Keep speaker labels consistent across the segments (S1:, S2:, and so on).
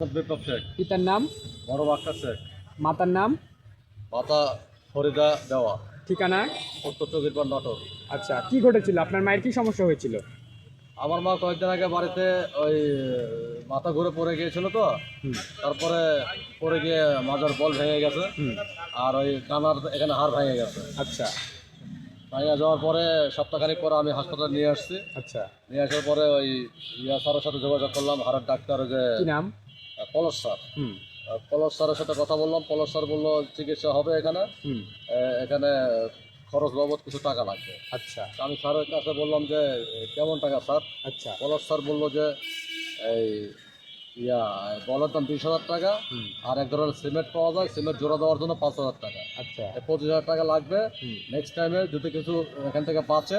S1: বিপ্লব শেখ।
S2: পিতার নাম?
S1: বড় আক্তার শেখ।
S2: মাতার নাম?
S1: মাতা ফরিদা দেওয়া।
S2: ঠিকানা?
S1: উত্তর চৌকিরপাড় নাটক
S2: আচ্ছা কি ঘটেছিল? আপনার মায়ের কি সমস্যা হয়েছিল?
S1: আমার মা কয়েকদিন আগে বাড়িতে ওই মাথা ঘুরে পড়ে গিয়েছিল তো। তারপরে পড়ে গিয়ে মাজার বল ভেঙে গেছে। আর ওই কানার এখানে হাড় ভেঙে গেছে।
S2: আচ্ছা।
S1: ভেঙে যাওয়ার পরে সপ্তাহখানিক পরে আমি হাসপাতালে নিয়ে আসছি।
S2: আচ্ছা।
S1: নিয়ে আসার পরে ওই ইয়া স্যারের সাথে যোগাযোগ করলাম। হাড়ের ডাক্তার যে
S2: নাম?
S1: Paul's sir. পলস স্যারের সাথে কথা বললাম পলস স্যার বলল চিকিৎসা হবে এখানে। এখানে খরচ বাবদ কিছু টাকা লাগবে।
S2: আচ্ছা।
S1: আমি স্যারের কাছে বললাম যে কেমন টাকা স্যার?
S2: আচ্ছা।
S1: পলাশ স্যার বলল যে এই ইয়া বলার দাম বিশ হাজার টাকা আর এক ধরনের সিমেন্ট পাওয়া যায়। সিমেন্ট জোড়া দেওয়ার জন্য পাঁচ হাজার টাকা।
S2: আচ্ছা।
S1: পঁচিশ হাজার টাকা লাগবে। নেক্সট টাইমে যদি কিছু এখান থেকে বাঁচে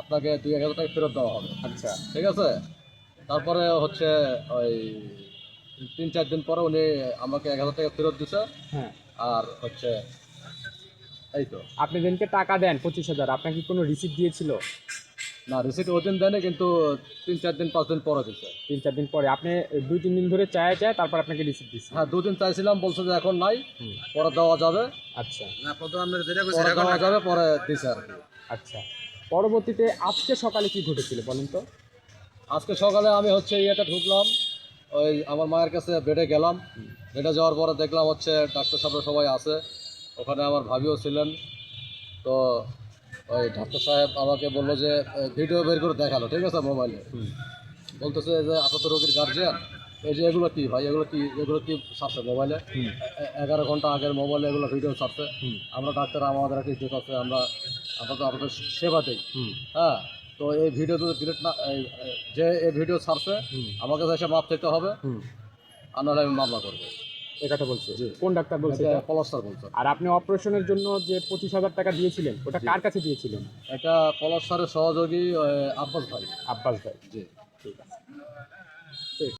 S1: আপনাকে দুই এক হাজার টাকা ফেরত দেওয়া হবে।
S2: আচ্ছা।
S1: ঠিক আছে? তারপরে হচ্ছে ওই তিন চার দিন পরে উনি আমাকে এক হাজার টাকা ফেরত দিছে।
S2: হ্যাঁ।
S1: আর হচ্ছে এই তো।
S2: আপনি দিনকে টাকা দেন পঁচিশ হাজার আপনাকে কোনো রিসিপ্ট দিয়েছিল?
S1: না রিসিট ওই দিন দেয়নি কিন্তু তিন চার দিন পাঁচ দিন পরে দিচ্ছে
S2: তিন চার দিন পরে। আপনি দুই তিন দিন ধরে চায় চায় তারপর আপনাকে রিসিপ্ট দিচ্ছে
S1: হ্যাঁ দুদিন চাইছিলাম বলছে যে এখন নাই পরে দেওয়া যাবে।
S2: আচ্ছা।
S1: পরে দেওয়া যাবে পরে দিছে আর কি।
S2: আচ্ছা। পরবর্তীতে আজকে সকালে কি ঘটেছিল বলেন তো?
S1: আজকে সকালে আমি হচ্ছে ইয়েটা ঢুকলাম ওই আমার মায়ের কাছে বেডে গেলাম। বেডে যাওয়ার পরে দেখলাম হচ্ছে ডাক্তার সাহেব সবাই আছে। ওখানে আমার ভাবিও ছিলেন। তো ওই ডাক্তার সাহেব আমাকে বলল যে ভিডিও বের করে দেখাল ঠিক আছে মোবাইলে বলতেছে যে আপনার তো রোগীর গার্জিয়ান এই যে এগুলো কি ভাই? এগুলো কি এগুলো কি ছাড়ছে মোবাইলে এগারো ঘণ্টা আগের মোবাইলে এগুলো ভিডিও ছাড়ছে। আমরা ডাক্তার আমাদের একটা ইজ্জত আছে আমরা আমরা তো আপনাদের সেবা দিই। হ্যাঁ? তো এই ভিডিও যদি ডিলিট না যে এই ভিডিও ছাড়ছে আমাকে এসে মাপ চাইতে হবে। আর নাহলে আমি মামলা করব।
S2: এ কথা বলছে। কোন ডাক্তার বলছে?
S1: পলস্টার বলছে।
S2: আর আপনি অপারেশনের জন্য যে পঁচিশ হাজার টাকা দিয়েছিলেন ওটা কার কাছে দিয়েছিলেন?
S1: এটা পলাস্টারের সহযোগী আব্বাস ভাই।
S2: আব্বাস ভাই।
S1: জি।
S2: ঠিক আছে।